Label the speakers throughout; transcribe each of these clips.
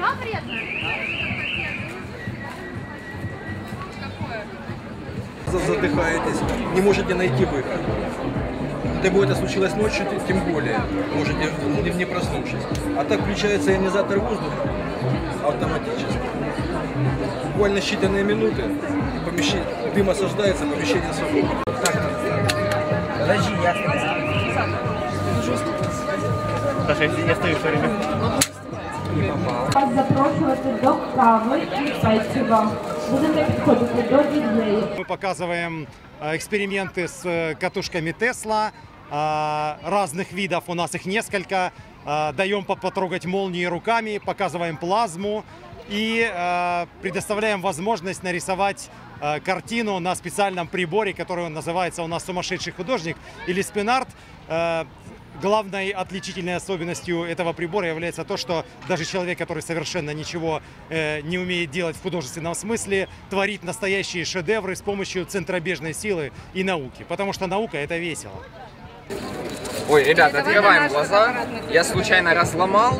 Speaker 1: Вам вредно?
Speaker 2: За- задыхаетесь, не можете найти выход. Тем более это случилось ночью, тем более можете не, не проснувшись. А так включается ионизатор воздуха автоматически. Буквально считанные минуты, помещение, дым осаждается, помещение свободно.
Speaker 3: Подожди, я Саша, я, я стою все время.
Speaker 4: Вас запрошувати до кави і печива. Будете підходити до діджеїв.
Speaker 5: Мы показываем э, эксперименты с э, катушками Тесла. э, Разных видов, у нас их несколько. Э, Даем по- потрогать молнии руками, показываем плазму и э, предоставляем возможность нарисовать э, картину на специальном приборе, который называется у нас «Сумасшедший художник» или «Спинарт». Главной отличительной особенностью этого прибора является то, что даже человек, который совершенно ничего э, не умеет делать в художественном смысле, творит настоящие шедевры с помощью центробежной силы и науки. Потому что наука это весело.
Speaker 6: Ой, ребят, открываем глаза. Я случайно разломал.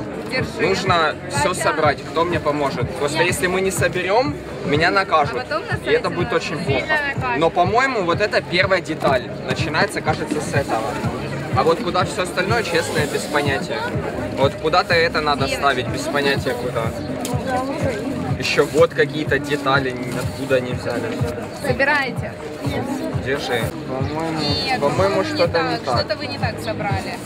Speaker 6: Нужно все собрать. Кто мне поможет? Просто если мы не соберем, меня накажут. И это будет очень плохо. Но, по-моему, вот это первая деталь. Начинается, кажется, с этого. А вот куда все остальное, честно, без понятия. Вот куда-то это надо ставить, без понятия куда. Еще вот какие-то детали, откуда они взяли.
Speaker 1: Собираете?
Speaker 6: Держи. По-моему, по-моему,
Speaker 1: не
Speaker 6: что-то не
Speaker 1: так. Что-то вы не так собрали.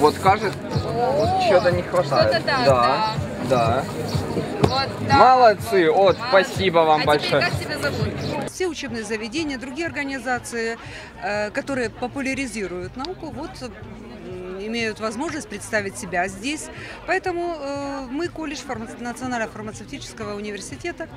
Speaker 6: Вот кажется, вот что-то не хватает.
Speaker 1: Что-то так,
Speaker 6: да. Да.
Speaker 1: Вот, да.
Speaker 6: Молодцы, вот, спасибо вам
Speaker 1: а
Speaker 6: большое.
Speaker 1: теперь как тебя зовут?
Speaker 7: Все учебные заведения, другие организации, э, которые популяризируют науку, вот имеют возможность представить себя здесь. Поэтому э, мы, колледж фарма- Национального фармацевтического университета,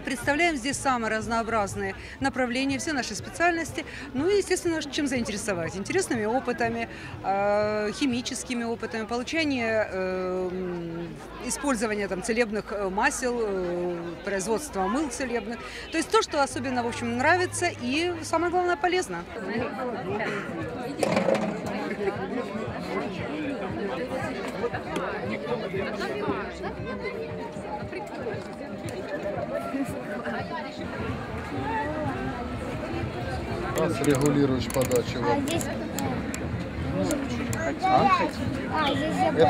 Speaker 7: представляем здесь самые разнообразные направления, все наши специальности. Ну и, естественно, чем заинтересовать? Интересными опытами, э, химическими опытами, получение, э, м, использования там, целебных э, масел, э, производства мыл целебных. То есть то, что особенно, в общем, нравится и, самое главное, полезно.
Speaker 8: Как регулируешь подачу воды?
Speaker 9: здесь... А, здесь я